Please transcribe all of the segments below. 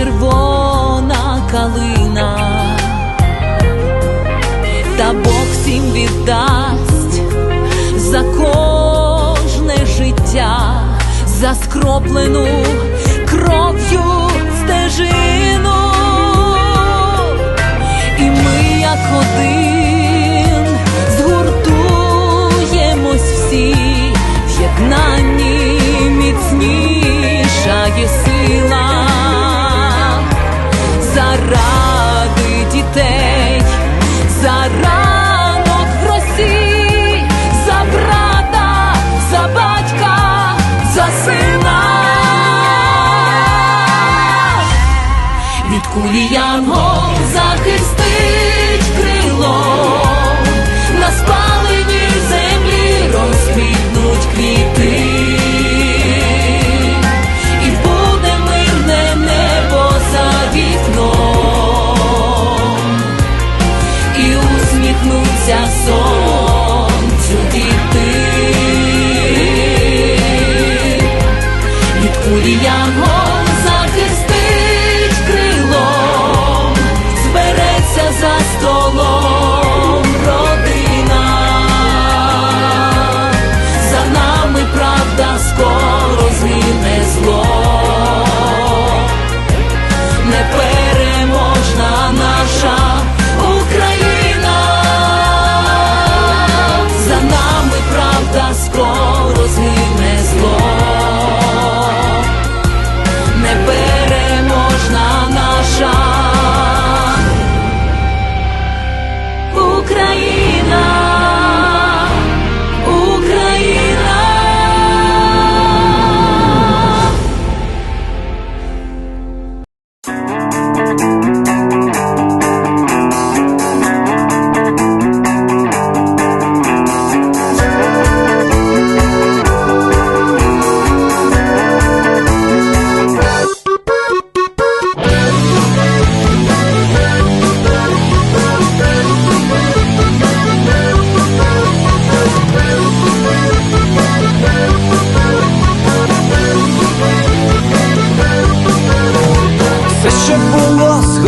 червона калина, та Бог всім віддасть за кожне життя, за скроплену кров'ю кулі захистить крило, на спаленій землі розквітнуть квіти,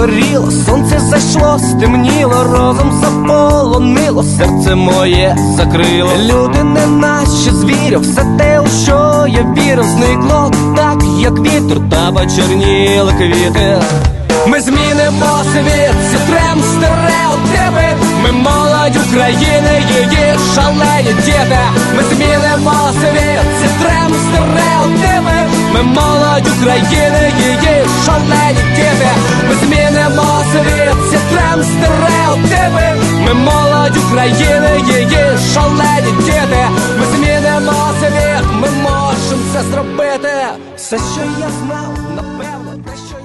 було, згоріло, сонце зайшло, стемніло, розум заполонило, серце моє закрило. Люди не наші звірі, все те, у що я вірив, зникло так, як вітер, та почерніли квіти. Ми змінимо світ, зітрем стереотипи Ми молодь України, її шалені діти Ми змінимо світ, зітрем стереотипи Ми молодь України, її шалені тебе. Ми молодь України, її шалені діти. Ми змінимо світ, ми можемо це зробити. Все, що я знав, напевно, те, що